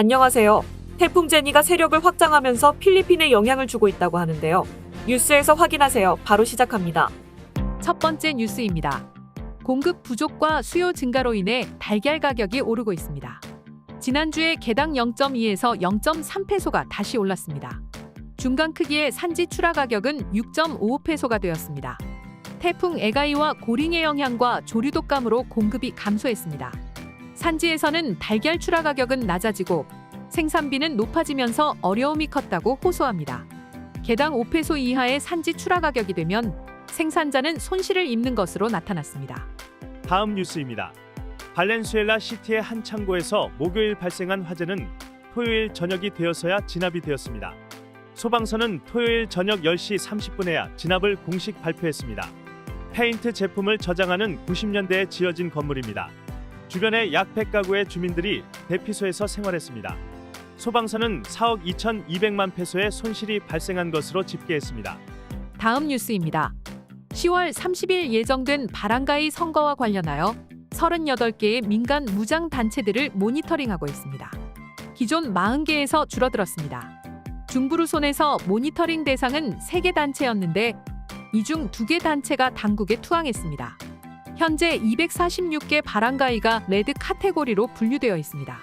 안녕하세요. 태풍 제니가 세력을 확장하면서 필리핀에 영향을 주고 있다고 하는데요. 뉴스에서 확인하세요. 바로 시작합니다. 첫 번째 뉴스입니다. 공급 부족과 수요 증가로 인해 달걀 가격이 오르고 있습니다. 지난주에 개당 0.2에서 0.3페소가 다시 올랐습니다. 중간 크기의 산지 출하 가격은 6.55페소가 되었습니다. 태풍 에가이와 고링의 영향과 조류 독감으로 공급이 감소했습니다. 산지에서는 달걀 출하 가격은 낮아지고 생산비는 높아지면서 어려움이 컸다고 호소합니다. 개당 5페소 이하의 산지 출하 가격이 되면 생산자는 손실을 입는 것으로 나타났습니다. 다음 뉴스입니다. 발렌수엘라 시티의 한 창고에서 목요일 발생한 화재는 토요일 저녁이 되어서야 진압이 되었습니다. 소방서는 토요일 저녁 10시 30분에야 진압을 공식 발표했습니다. 페인트 제품을 저장하는 90년대에 지어진 건물입니다. 주변의 약 100가구의 주민들이 대피소에서 생활했습니다. 소방서는 4억 2,200만 페소의 손실이 발생한 것으로 집계했습니다. 다음 뉴스입니다. 10월 30일 예정된 바랑가이 선거와 관련하여 38개의 민간 무장 단체들을 모니터링하고 있습니다. 기존 40개에서 줄어들었습니다. 중부루손에서 모니터링 대상은 3개 단체였는데 이 중 2개 단체가 당국에 투항했습니다. 현재 246개 바랑가이가 레드 카테고리로 분류되어 있습니다.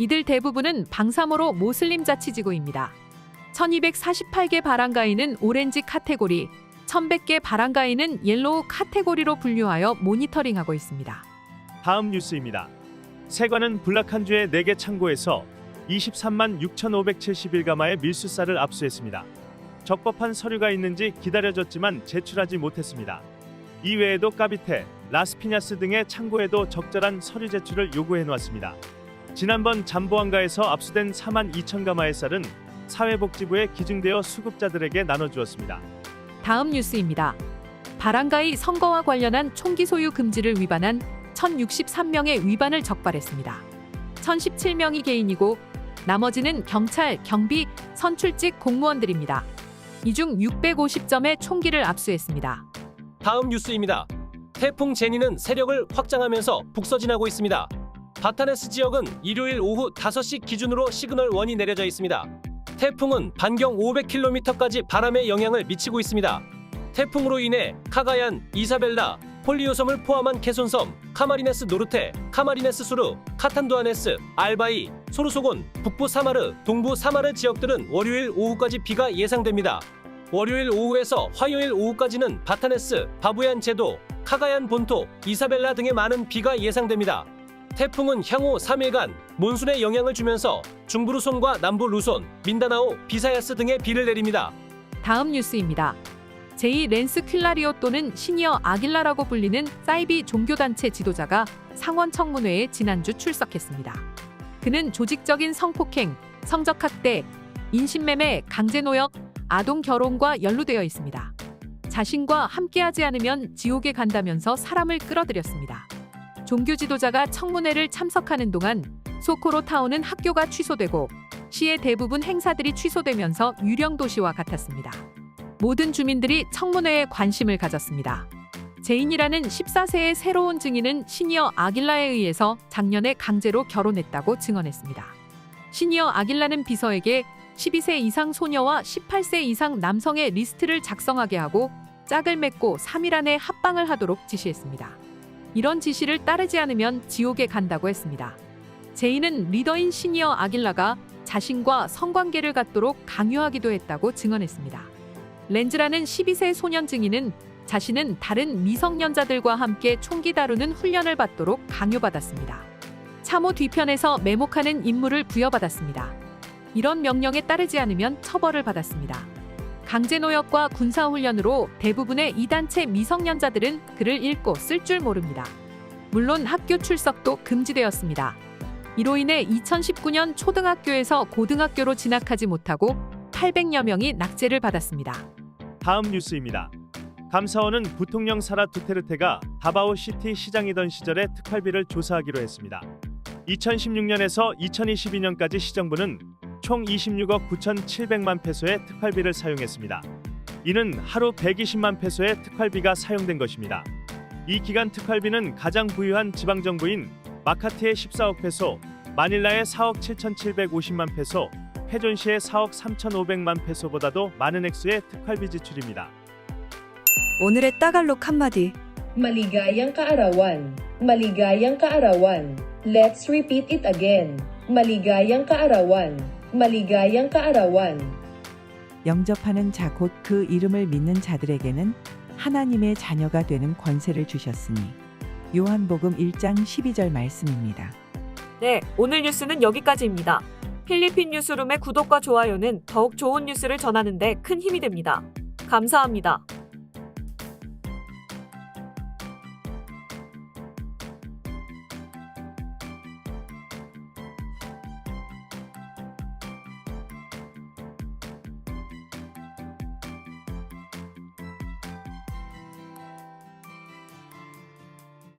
이들 대부분은 방사모로 모슬림 자치지구입니다. 1248개 바랑가이는 오렌지 카테고리, 1100개 바랑가이는 옐로우 카테고리로 분류하여 모니터링하고 있습니다. 다음 뉴스입니다. 세관은 블락한주의 4개 창고에서 23만 6,571가마의 밀수쌀을 압수했습니다. 적법한 서류가 있는지 기다려졌지만 제출하지 못했습니다. 이외에도 까비테, 라스피냐스 등의 창고에도 적절한 서류 제출을 요구해 놓았습니다. 지난번 잠보안가에서 압수된 4만 2천 가마의 쌀은 사회복지부에 기증되어 수급자들에게 나눠주었습니다. 다음 뉴스입니다. 바랑가이 선거와 관련한 총기 소유 금지를 위반한 1063명의 위반을 적발했습니다. 1017명이 개인이고 나머지는 경찰, 경비, 선출직 공무원들입니다. 이 중 650점의 총기를 압수했습니다. 다음 뉴스입니다. 태풍 제니는 세력을 확장하면서 북서진하고 있습니다. 바타네스 지역은 일요일 오후 5시 기준으로 시그널 1이 내려져 있습니다. 태풍은 반경 500km까지 바람에 영향을 미치고 있습니다. 태풍으로 인해 카가얀, 이사벨라, 폴리오섬을 포함한 케손섬, 카마리네스 노르테, 카마리네스 수르, 카탄두아네스, 알바이, 소르소곤, 북부 사마르, 동부 사마르 지역들은 월요일 오후까지 비가 예상됩니다. 월요일 오후에서 화요일 오후까지는 바타네스, 바부얀 제도, 카가얀 본토, 이사벨라 등의 많은 비가 예상됩니다. 태풍은 향후 3일간 몬순에 영향을 주면서 중부 루손과 남부 루손, 민다나오, 비사야스 등의 비를 내립니다. 다음 뉴스입니다. 제2 렌스 퀼라리오 또는 시니어 아길라라고 불리는 사이비 종교단체 지도자가 상원 청문회에 지난주 출석했습니다. 그는 조직적인 성폭행, 성적학대, 인신매매, 강제노역, 아동 결혼과 연루되어 있습니다. 자신과 함께하지 않으면 지옥에 간다면서 사람을 끌어들였습니다. 종교 지도자가 청문회를 참석하는 동안 소코로 타운은 학교가 취소되고 시의 대부분 행사들이 취소되면서 유령 도시와 같았습니다. 모든 주민들이 청문회에 관심을 가졌습니다. 제인이라는 14세의 새로운 증인은 시니어 아길라에 의해서 작년에 강제로 결혼했다고 증언했습니다. 시니어 아길라는 비서에게 12세 이상 소녀와 18세 이상 남성의 리스트를 작성하게 하고 짝을 맺고 3일 안에 합방을 하도록 지시했습니다. 이런 지시를 따르지 않으면 지옥에 간다고 했습니다. 제인은 리더인 시니어 아길라가 자신과 성관계를 갖도록 강요하기도 했다고 증언했습니다. 렌즈라는 12세 소년 증인은 자신은 다른 미성년자들과 함께 총기 다루는 훈련을 받도록 강요받았습니다. 참호 뒤편에서 매목하는 임무를 부여받았습니다. 이런 명령에 따르지 않으면 처벌을 받았습니다. 강제노역과 군사훈련으로 대부분의 이 단체 미성년자들은 글을 읽고 쓸 줄 모릅니다. 물론 학교 출석도 금지되었습니다. 이로 인해 2019년 초등학교에서 고등학교로 진학하지 못하고 800여 명이 낙제를 받았습니다. 다음 뉴스입니다. 감사원은 부통령 사라 두테르테가 다바오 시티 시장이던 시절의 특활비를 조사하기로 했습니다. 2016년에서 2022년까지 시정부는 총 26억 9,700만 페소의 특활비를 사용했습니다. 이는 하루 120만 페소의 특활비가 사용된 것입니다. 이 기간 특활비는 가장 부유한 지방 정부인 마카티의 14억 페소, 마닐라의 4억 7,750만 페소, 회존시의 4억 3,500만 페소보다도 많은 액수의 특활비 지출입니다. 오늘의 따갈록 한마디. Maligayang kaarawan. Maligayang kaarawan. Let's repeat it again. Maligayang kaarawan. Maligayang kaarawan. 영접하는 자 곧 그 이름을 믿는 자들에게는 하나님의 자녀가 되는 권세를 주셨으니 요한복음 1장 12절 말씀입니다. 네, 오늘 뉴스는 여기까지입니다. 필리핀 뉴스룸의 구독과 좋아요는 더욱 좋은 뉴스를 전하는데 큰 힘이 됩니다. 감사합니다.